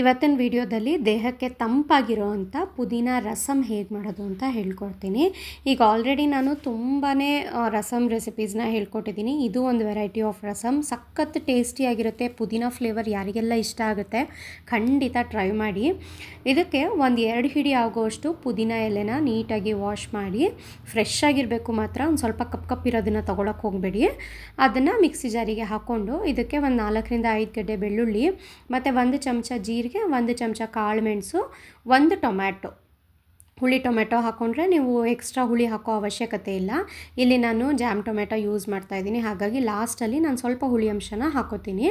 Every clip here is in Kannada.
ಇವತ್ತಿನ ವಿಡಿಯೋದಲ್ಲಿ ದೇಹಕ್ಕೆ ತಂಪಾಗಿರೋವಂಥ ಪುದೀನ ರಸಮ್ ಹೇಗೆ ಮಾಡೋದು ಅಂತ ಹೇಳ್ಕೊಡ್ತೀನಿ. ಈಗ ಆಲ್ರೆಡಿ ನಾನು ತುಂಬಾ ರಸಮ್ ರೆಸಿಪೀಸ್ನ ಹೇಳ್ಕೊಟ್ಟಿದ್ದೀನಿ. ಇದು ಒಂದು ವೆರೈಟಿ ಆಫ್ ರಸಮ್ ಸಖತ್ ಟೇಸ್ಟಿಯಾಗಿರುತ್ತೆ ಪುದೀನ ಫ್ಲೇವರ್ ಯಾರಿಗೆಲ್ಲ ಇಷ್ಟ ಆಗುತ್ತೆ ಖಂಡಿತ ಟ್ರೈ ಮಾಡಿ. ಇದಕ್ಕೆ ಒಂದು ಎರಡು ಹಿಡಿ ಆಗೋಷ್ಟು ಪುದೀನ ಎಲೆನ ನೀಟಾಗಿ ವಾಶ್ ಮಾಡಿ ಫ್ರೆಶ್ ಆಗಿರಬೇಕು ಮಾತ್ರ. ಒಂದು ಸ್ವಲ್ಪ ಕಪ್ ಕಪ್ ಇರೋದನ್ನು ತೊಗೊಳಕ್ಕೆ ಹೋಗಬೇಡಿ. ಅದನ್ನು ಮಿಕ್ಸಿ ಜಾರಿಗೆ ಹಾಕ್ಕೊಂಡು ಇದಕ್ಕೆ ಒಂದು ನಾಲ್ಕರಿಂದ ಐದು ಗಡ್ಡೆ ಬೆಳ್ಳುಳ್ಳಿ, ಮತ್ತು ಒಂದು ಚಮಚ ಜೀರಿಗೆ ಒಂದು ಚಮಚ ಕಾಳು ಮೆಣಸು ಒಂದು ಟೊಮ್ಯಾಟೊ. ಹುಳಿ ಟೊಮೆಟೊ ಹಾಕ್ಕೊಂಡ್ರೆ ನೀವು ಎಕ್ಸ್ಟ್ರಾ ಹುಳಿ ಹಾಕೋ ಅವಶ್ಯಕತೆ ಇಲ್ಲ. ಇಲ್ಲಿ ನಾನು ಜಾಮ್ ಟೊಮೆಟೊ ಯೂಸ್ ಮಾಡ್ತಾ ಇದ್ದೀನಿ. ಹಾಗಾಗಿ ಲಾಸ್ಟಲ್ಲಿ ನಾನು ಸ್ವಲ್ಪ ಹುಳಿ ಅಂಶನ ಹಾಕೋತೀನಿ.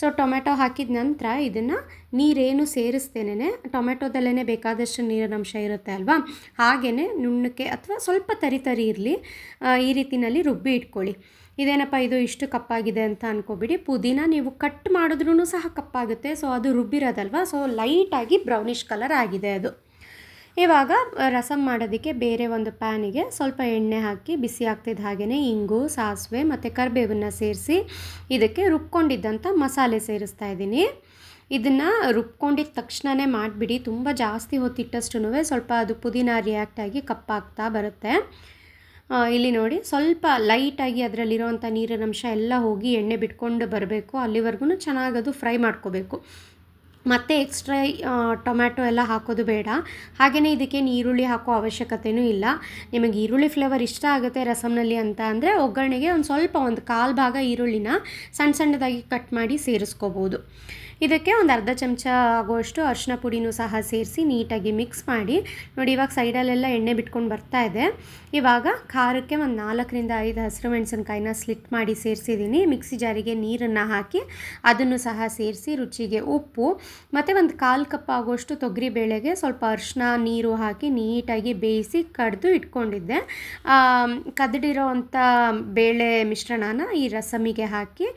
ಸೊ ಟೊಮೆಟೊ ಹಾಕಿದ ನಂತರ ಇದನ್ನು ನೀರೇನು ಸೇರಿಸ್ತೇನೆ ಟೊಮೆಟೊದಲ್ಲೇ ಬೇಕಾದಷ್ಟು ನೀರಿನ ಅಂಶ ಇರುತ್ತೆ ಅಲ್ವಾ? ಹಾಗೆಯೇ ನುಣ್ಣಕ್ಕೆ ಅಥವಾ ಸ್ವಲ್ಪ ತರಿ ತರಿ ಇರಲಿ ಈ ರೀತಿಯಲ್ಲಿ ರುಬ್ಬಿ ಇಟ್ಕೊಳ್ಳಿ. ಇದೇನಪ್ಪ ಇದು ಇಷ್ಟು ಕಪ್ಪಾಗಿದೆ ಅಂತ ಅನ್ಕೋಬಿಡಿ. ಪುದೀನ ನೀವು ಕಟ್ ಮಾಡಿದ್ರೂ ಸಹ ಕಪ್ಪಾಗುತ್ತೆ. ಸೊ ಅದು ರುಬ್ಬಿರೋದಲ್ವ? ಸೊ ಲೈಟಾಗಿ ಬ್ರೌನಿಷ್ ಕಲರ್ ಆಗಿದೆ ಅದು. ಇವಾಗ ರಸಮ್ ಮಾಡೋದಕ್ಕೆ ಬೇರೆ ಒಂದು ಪ್ಯಾನಿಗೆ ಸ್ವಲ್ಪ ಎಣ್ಣೆ ಹಾಕಿ ಬಿಸಿ ಆಗ್ತಿದ್ದ ಹಾಗೆಯೇ ಇಂಗು, ಸಾಸಿವೆ ಮತ್ತು ಕರಿಬೇವನ್ನು ಸೇರಿಸಿ ಇದಕ್ಕೆ ರುಬ್ಕೊಂಡಿದ್ದಂಥ ಮಸಾಲೆ ಸೇರಿಸ್ತಾ ಇದ್ದೀನಿ. ಇದನ್ನು ರುಬ್ಕೊಂಡಿದ್ದ ತಕ್ಷಣವೇ ಮಾಡಿಬಿಡಿ. ತುಂಬ ಜಾಸ್ತಿ ಹೊತ್ತಿಟ್ಟಷ್ಟು ಸ್ವಲ್ಪ ಅದು ಪುದೀನ ರಿಯಾಕ್ಟ್ ಆಗಿ ಕಪ್ಪಾಗ್ತಾ ಬರುತ್ತೆ. ಇಲ್ಲಿ ನೋಡಿ ಸ್ವಲ್ಪ ಲೈಟಾಗಿ ಅದರಲ್ಲಿರೋವಂಥ ನೀರಿನ ಅಂಶ ಎಲ್ಲ ಹೋಗಿ ಎಣ್ಣೆ ಬಿಟ್ಕೊಂಡು ಬರಬೇಕು. ಅಲ್ಲಿವರೆಗೂ ಚೆನ್ನಾಗಿ ಅದು ಫ್ರೈ ಮಾಡ್ಕೋಬೇಕು. ಮತ್ತು ಎಕ್ಸ್ಟ್ರಾ ಟೊಮ್ಯಾಟೊ ಎಲ್ಲ ಹಾಕೋದು ಬೇಡ. ಹಾಗೆಯೇ ಇದಕ್ಕೆ ಈರುಳ್ಳಿ ಹಾಕೋ ಅವಶ್ಯಕತೆಯೂ ಇಲ್ಲ. ನಿಮಗೆ ಈರುಳ್ಳಿ ಫ್ಲೇವರ್ ಇಷ್ಟ ಆಗುತ್ತೆ ರಸಮ್ನಲ್ಲಿ ಅಂತ ಅಂದರೆ ಒಗ್ಗರಣೆಗೆ ಒಂದು ಸ್ವಲ್ಪ ಒಂದು ಕಾಲು ಭಾಗ ಈರುಳ್ಳಿನ ಸಣ್ಣ ಸಣ್ಣದಾಗಿ ಕಟ್ ಮಾಡಿ ಸೇರಿಸ್ಕೋಬೋದು. ಇದಕ್ಕೆ ಒಂದು ಅರ್ಧ ಚಮಚ ಆಗುವಷ್ಟು ಅರಿಶಿನ ಪುಡಿನೂ ಸಹ ಸೇರಿಸಿ ನೀಟಾಗಿ ಮಿಕ್ಸ್ ಮಾಡಿ. ನೋಡಿ, ಇವಾಗ ಸೈಡಲ್ಲೆಲ್ಲ ಎಣ್ಣೆ ಬಿಟ್ಕೊಂಡು ಬರ್ತಾ ಇದೆ. ಇವಾಗ ಖಾರಕ್ಕೆ ಒಂದು ನಾಲ್ಕರಿಂದ ಐದು ಹಸಿರು ಮೆಣಸಿನ್ಕಾಯಿನ ಸ್ಲಿಟ್ ಮಾಡಿ ಸೇರಿಸಿದ್ದೀನಿ. ಮಿಕ್ಸಿ ಜಾರಿಗೆ ನೀರನ್ನು ಹಾಕಿ ಅದನ್ನು ಸಹ ಸೇರಿಸಿ ರುಚಿಗೆ ಉಪ್ಪು ಮತ್ತು ಒಂದು ಕಾಲು ಕಪ್ ಆಗೋಷ್ಟು ತೊಗರಿ ಬೇಳೆಗೆ ಸ್ವಲ್ಪ ಅರಿಶಿನ ನೀರು ಹಾಕಿ ನೀಟಾಗಿ ಬೇಯಿಸಿ ಕಡಿದು ಇಟ್ಕೊಂಡಿದ್ದೆ. ಕದಡಿರೋ ಅಂಥ ಬೇಳೆ ಮಿಶ್ರಣನ ಈ ರಸಮಿಗೆ ಹಾಕಿ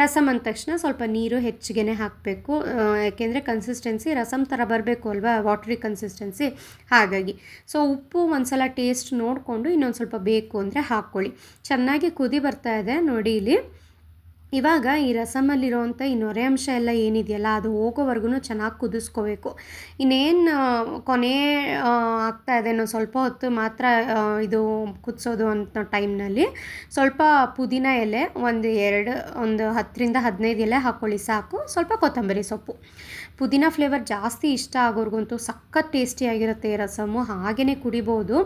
ರಸಮ್ ಅಂದ ತಕ್ಷಣ ಸ್ವಲ್ಪ ನೀರು ಹೆಚ್ಚಿಗೆ ಹಾಕಬೇಕು. ಯಾಕೆಂದರೆ ಕನ್ಸಿಸ್ಟೆನ್ಸಿ ರಸಮ್ ಥರ ಬರಬೇಕು ಅಲ್ವಾ ವಾಟ್ರಿ ಕನ್ಸಿಸ್ಟೆನ್ಸಿ ಹಾಗಾಗಿ. ಸೊ ಉಪ್ಪು ಒಂದು ಸಲ ಟೇಸ್ಟ್ ನೋಡಿಕೊಂಡು ಇನ್ನೊಂದು ಸ್ವಲ್ಪ ಬೇಕು ಅಂದರೆ ಹಾಕ್ಕೊಳ್ಳಿ. ಚೆನ್ನಾಗಿ ಕುದಿ ಬರ್ತಾ ಇದೆ ನೋಡಿ ಇಲ್ಲಿ. ಇವಾಗ ಈ ರಸಮಲ್ಲಿರೋವಂಥ ಈ ನೊರೆ ಅಂಶ ಎಲ್ಲ ಏನಿದೆಯಲ್ಲ, ಅದು ಹೋಗೋವರೆಗೂ ಚೆನ್ನಾಗಿ ಕುದಿಸ್ಕೋಬೇಕು. ಇನ್ನೇನು ಕೊನೆ ಆಗ್ತಾ ಇದೆ ಸ್ವಲ್ಪ ಹೊತ್ತು ಮಾತ್ರ ಇದು ಕುದಿಸೋದು ಅಂತ ಟೈಮ್ನಲ್ಲಿ ಸ್ವಲ್ಪ ಪುದೀನ ಎಲೆ, ಒಂದು ಎರಡು, ಒಂದು ಹತ್ತರಿಂದ ಹದಿನೈದು ಎಲೆ ಹಾಕ್ಕೊಳ್ಳಿ ಸಾಕು. ಸ್ವಲ್ಪ ಕೊತ್ತಂಬರಿ ಸೊಪ್ಪು. ಪುದೀನ ಫ್ಲೇವರ್ ಜಾಸ್ತಿ ಇಷ್ಟ ಆಗೋರ್ಗಂತೂ ಸಖತ್ ಟೇಸ್ಟಿಯಾಗಿರುತ್ತೆ ಈ ರಸಮು ಹಾಗೆಯೇ ಕುಡಿಬೋದು.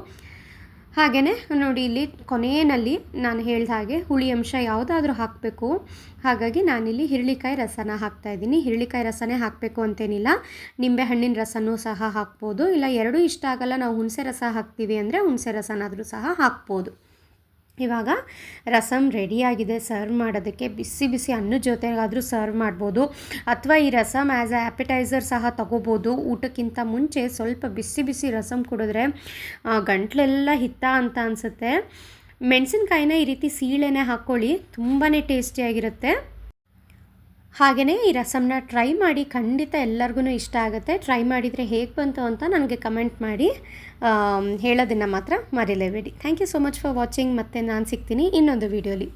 ಹಾಗೆಯೇ ನೋಡಿ ಇಲ್ಲಿ ಕೊನೆಯಲ್ಲಿ ನಾನು ಹೇಳಿದ ಹಾಗೆ ಹುಳಿ ಅಂಶ ಯಾವುದಾದ್ರೂ ಹಾಕಬೇಕು. ಹಾಗಾಗಿ ನಾನಿಲ್ಲಿ ಹಿರಳಿಕಾಯಿ ರಸನ ಹಾಕ್ತಾ ಇದ್ದೀನಿ. ಹಿರಳಿಕಾಯಿ ರಸನೇ ಹಾಕಬೇಕು ಅಂತೇನಿಲ್ಲ. ನಿಂಬೆ ಹಣ್ಣಿನ ರಸನೂ ಸಹ ಹಾಕ್ಬೋದು. ಇಲ್ಲ, ಎರಡೂ ಇಷ್ಟ ಆಗಲ್ಲ, ನಾವು ಹುಣಸೆ ರಸ ಹಾಕ್ತೀವಿ ಅಂದರೆ ಹುಣಸೆ ರಸನಾದರೂ ಸಹ ಹಾಕ್ಬೋದು. ಇವಾಗ ರಸಮ್ ರೆಡಿಯಾಗಿದೆ ಸರ್ವ್ ಮಾಡೋದಕ್ಕೆ ಬಿಸಿ ಬಿಸಿ ಅನ್ನದ ಜೊತೆಗಾದರೂ ಸರ್ವ್ ಮಾಡ್ಬೋದು. ಅಥವಾ ಈ ರಸಮ್ ಆ್ಯಸ್ ಎ ಆ್ಯಪಿಟೈಸರ್ ಸಹ ತಗೋಬೋದು. ಊಟಕ್ಕಿಂತ ಮುಂಚೆ ಸ್ವಲ್ಪ ಬಿಸಿ ಬಿಸಿ ರಸಮ್ ಕುಡಿದ್ರೆ ಗಂಟ್ಲೆಲ್ಲ ಹಿತ ಅಂತ ಅನಿಸುತ್ತೆ. ಮೆಣಸಿನ್ಕಾಯಿನ ಈ ರೀತಿ ಸೀಳೆನೇ ಹಾಕ್ಕೊಳ್ಳಿ ತುಂಬಾ ಟೇಸ್ಟಿಯಾಗಿರುತ್ತೆ ಹಾಗೆಯೇ ಈ ರಸಮ್ನ ಟ್ರೈ ಮಾಡಿ ಖಂಡಿತ ಎಲ್ಲರಿಗೂ ಇಷ್ಟ ಆಗುತ್ತೆ. ಟ್ರೈ ಮಾಡಿದರೆ ಹೇಗೆ ಬಂತು ಅಂತ ನನಗೆ ಕಮೆಂಟ್ ಮಾಡಿ ಹೇಳೋದನ್ನು ಮಾತ್ರ ಮರಿಲೇಬೇಡಿ thank you so much for watching. ಮತ್ತು ನಾನು ಸಿಗ್ತೀನಿ ಇನ್ನೊಂದು ವೀಡಿಯೋಲಿ.